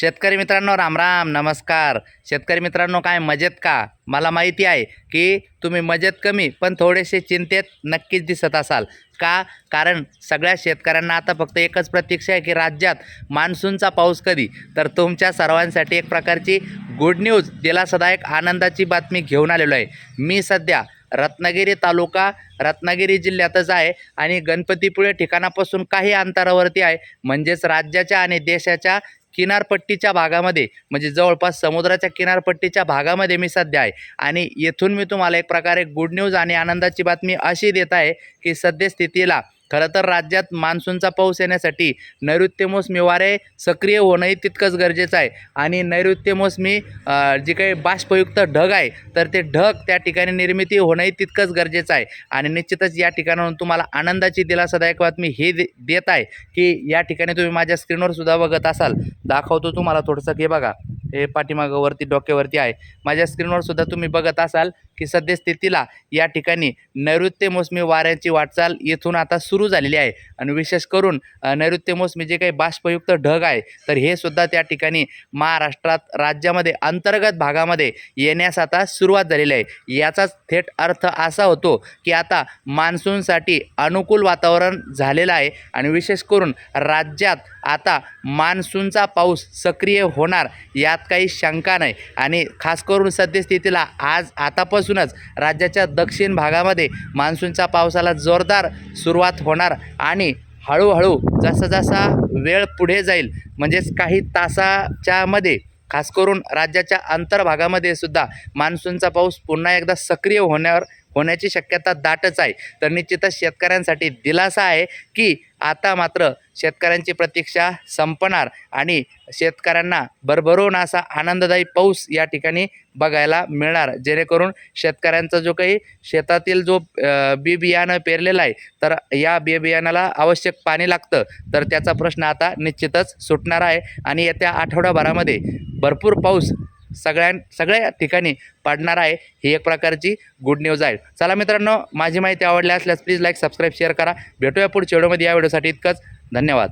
शेतकरी मित्रांनो रामराम नमस्कार. शेतकरी मित्रांनो काय मजेत का? मला माहिती आहे की तुम्ही मजेत कमी पण थोडेसे चिंतेत नक्कीच दिसत असाल. का? कारण सगळ्या शेतकऱ्यांना आता फक्त एकच प्रतीक्षा आहे की राज्यात मान्सूनचा पाऊस कधी? तर तुमच्या सर्वांसाठी एक प्रकारची गुड न्यूज दिलासादायक आनंदाची बातमी घेऊन आलेलो आहे. मी सध्या रत्नागिरी तालुका रत्नागिरी जिल्ह्यातच आहे आणि गणपतीपुळे ठिकाणापासून काही अंतरावरती आहे. म्हणजेच राज्याच्या आणि देशाच्या किनारपट्टीच्या भागामध्ये म्हणजे जवळपास समुद्राच्या किनारपट्टीच्या भागामध्ये मी सध्या आहे. आणि येथून मी तुम्हाला एक प्रकारे गुड न्यूज आणि आनंदाची बातमी अशी देत आहे की सद्यस्थितीला खरं तर राज्यात मान्सूनचा पाऊस येण्यासाठी नैऋत्य मोसमी वारे सक्रिय होणंही तितकंच गरजेचं आहे. आणि नैऋत्य मोसमी जी जे काही बाष्पयुक्त ढग आहे तर ते ढग त्या ठिकाणी निर्मिती होणंही तितकंच गरजेचं आहे. आणि निश्चितच या ठिकाणाहून तुम्हाला आनंदाची दिलासादायक बातमी हे दे देत आहे की या ठिकाणी तुम्ही माझ्या स्क्रीनवर सुद्धा बघत असाल. दाखवतो तुम्हाला थोडंसं हे बघा. हे पाठीमागावरती डोक्यावरती आहे. माझ्या स्क्रीनवर सुद्धा तुम्ही बघत असाल की सद्यस्थितीला या ठिकाणी नैऋत्य मोसमी वाऱ्याची वाटचाल येथून आता सुरू झालेली आहे. आणि विशेष करून नैऋत्य मोसमी जे काही बाष्पयुक्त ढग आहे तर हे सुद्धा त्या ठिकाणी महाराष्ट्रात राज्यामध्ये अंतर्गत भागामध्ये येण्यास आता सुरुवात झालेली आहे. याचाच थेट अर्थ असा होतो की आता मान्सूनसाठी अनुकूल वातावरण झालेलं आहे. आणि विशेष करून राज्यात आता मान्सूनचा पाऊस सक्रिय होणार यात काही शंका नाही. आणि खास करून सद्यस्थितीला आज आतापासूनच राज्याच्या दक्षिण भागामध्ये मान्सूनच्या पावसाला जोरदार सुरुवात होणार आणि हळूहळू जसा जसा वेळ पुढे जाईल म्हणजेच काही तासाच्यामध्ये खास करून राज्याच्या अंतर्भागामध्ये सुद्धा मान्सूनचा पाऊस पुन्हा एकदा सक्रिय होण्यावर होण्याची शक्यता दाटच आहे. तर निश्चितच शेतकऱ्यांसाठी दिलासा आहे की आता मात्र शेतकऱ्यांची प्रतीक्षा संपणार आणि शेतकऱ्यांना भरभरून असा आनंददायी पाऊस या ठिकाणी बघायला मिळणार. जेणेकरून शेतकऱ्यांचा जो काही शेतातील जो बी बियाणं पेरलेलं आहे तर या बी बियाणाला आवश्यक पाणी लागतं. तर त्याचा प्रश्न आता निश्चितच सुटणार आहे आणि येत्या आठवड्याभरामध्ये भरपूर पाऊस सगळ्यां सगळ्या ठिकाणी पडणार आहे. ही एक प्रकारची गुड न्यूज आहे. चला मित्रांनो माझी माहिती आवडली असल्यास प्लीज लाईक सबस्क्राईब शेअर करा. भेटूया पुढच्या व्हिडिओमध्ये या व्हिडिओसाठी इतकंच. धन्यवाद.